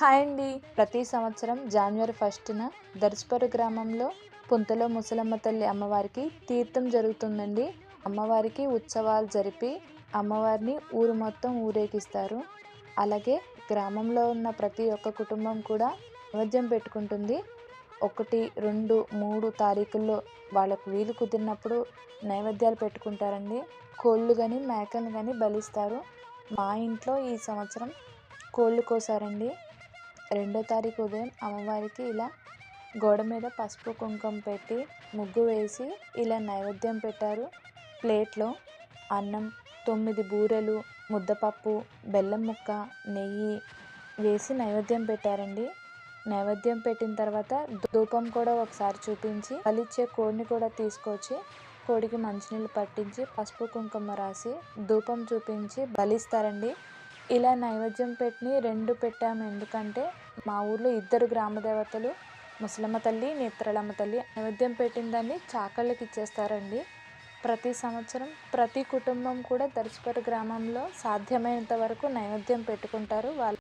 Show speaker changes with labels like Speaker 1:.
Speaker 1: Hi అండి. ప్రతి సంవత్సరం జనవరి ఫస్ట్న దర్శపరు గ్రామంలో పుంతలో ముసలమ్మ తల్లి అమ్మవారికి తీర్థం జరుగుతుందండి. అమ్మవారికి ఉత్సవాలు జరిపి అమ్మవారిని ఊరు మొత్తం ఊరేగిస్తారు. అలాగే గ్రామంలో ఉన్న ప్రతి ఒక్క కుటుంబం కూడా నైవేద్యం పెట్టుకుంటుంది. ఒకటి రెండు మూడు తారీఖుల్లో వాళ్ళకు వీలు కుదిరినప్పుడు నైవేద్యాలు పెట్టుకుంటారండి. కోళ్ళు కానీ మేకను కానీ బలిస్తారు. మా ఇంట్లో ఈ సంవత్సరం కోళ్ళు కోసారండి. రెండో తారీఖు ఉదయం అమ్మవారికి ఇలా గోడ మీద పసుపు కుంకుమ పెట్టి ముగ్గు వేసి ఇలా నైవేద్యం పెట్టారు. ప్లేట్లో అన్నం తొమ్మిది బూరెలు ముద్దపప్పు బెల్లం ముక్క నెయ్యి వేసి నైవేద్యం పెట్టారండి. నైవేద్యం పెట్టిన తర్వాత ధూపం కూడా ఒకసారి చూపించి బలిచ్చే కోడిని కూడా తీసుకొచ్చి కోడికి మంచినీళ్ళు పట్టించి పసుపు కుంకుమ రాసి ధూపం చూపించి బలిస్తారండి. ఇలా నైవేద్యం పెట్టి రెండు పెట్టాము. ఎందుకంటే మా ఊర్లో ఇద్దరు గ్రామ దేవతలు ముసలమ్మ తల్లి నేత్రలమ్మ తల్లి నైవేద్యం పెట్టిన దాన్ని చాకళ్ళకి ఇచ్చేస్తారండి. ప్రతి సంవత్సరం ప్రతి కుటుంబం కూడా దర్శపరి గ్రామంలో సాధ్యమైనంత వరకు నైవేద్యం పెట్టుకుంటారు. వాళ్ళు